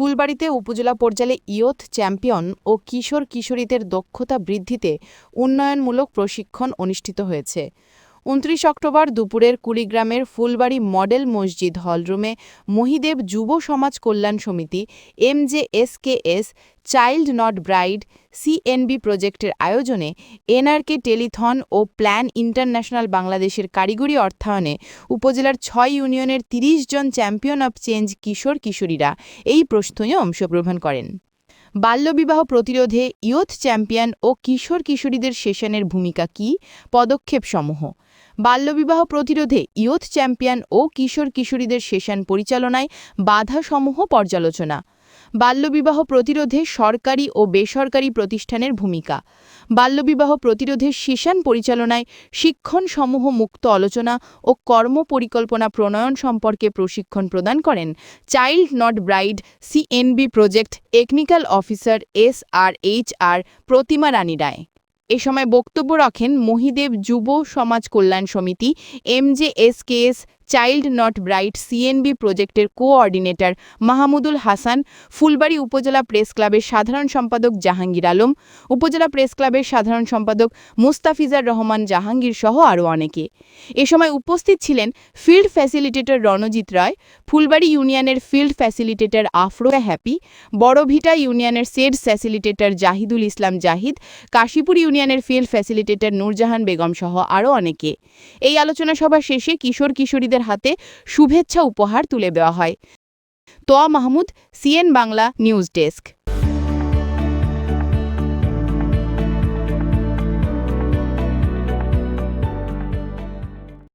ফুলবাড়িতে উপজেলা পর্যায়ে youth champion ও কিশোর কিশোরীদের দক্ষতা বৃদ্ধিতে উন্নয়নমূলক প্রশিক্ষণ অনুষ্ঠিত হয়েছে। উনত্রিশ অক্টোবর দুপুরের কুড়িগ্রামের ফুলবাড়ি মডেল মসজিদ হলরুমে মহিদেব যুব সমাজ কল্যাণ সমিতি, MJSKS, child not bride, CNB প্রজেক্টের আয়োজনে এনআরকে টেলিথন ও প্ল্যান ইন্টারন্যাশনাল বাংলাদেশের কারিগরি অর্থায়নে উপজেলার ছয় ইউনিয়নের ৩০ জন চ্যাম্পিয়ন অব চেঞ্জ কিশোর কিশোরীরা এই প্রশ্নয়ে অংশগ্রহণ করেন। বাল্যবিবাহ প্রতিরোধে ইয়থ চ্যাম্পিয়ন ও কিশোর কিশোরীদের সেশনের ভূমিকা কী? পদক্ষেপসমূহ বাল্যবিবাহ প্রতিরোধে ইয়থ চ্যাম্পিয়ন ও কিশোর কিশোরীদের সেশন পরিচালনায় বাধাসমূহ পর্যালোচনা। বাল্যবিবাহ প্রতিরোধে সরকারি ও বেসরকারি প্রতিষ্ঠানের ভূমিকা। বাল্যবিবাহ প্রতিরোধে সেশন পরিচালনায় শিক্ষণসমূহ মুক্ত আলোচনা ও কর্ম পরিকল্পনা প্রণয়ন সম্পর্কে প্রশিক্ষণ প্রদান করেন child not bride CNB project technical officer S R H R Protima Rani Roy. এ সময় বক্তব্য রাখেন মহিদেব যুব সমাজ কল্যাণ সমিতি MJSKS child not bride CNB প্রজেক্টের কোঅর্ডিনেটর মাহমুদুল হাসান, ফুলবাড়ি উপজেলা প্রেস ক্লাবের সাধারণ সম্পাদক জাহাঙ্গীর আলম, উপজেলা প্রেস ক্লাবের সাধারণ সম্পাদক মুস্তাফিজার রহমান জাহাঙ্গীর সহ আরও অনেকে। এ সময় উপস্থিত ছিলেন ফিল্ড ফ্যাসিলিটেটর রণজিৎ রায়, ফুলবাড়ি ইউনিয়নের field facilitator Afroza Happy, Borobhita ইউনিয়নের সেড ফ্যাসিলিটেটর জাহিদুল ইসলাম জাহিদ, কাশীপুর ইউনিয়নের ফিল্ড ফ্যাসিলিটেটর নূরজাহান বেগম সহ আরও অনেকে। এই আলোচনা সভা শেষে কিশোর কিশোরীদের হাতে শুভেচ্ছা উপহার তুলে দেওয়া হয়। Toya Mahmud CN Bangla news desk.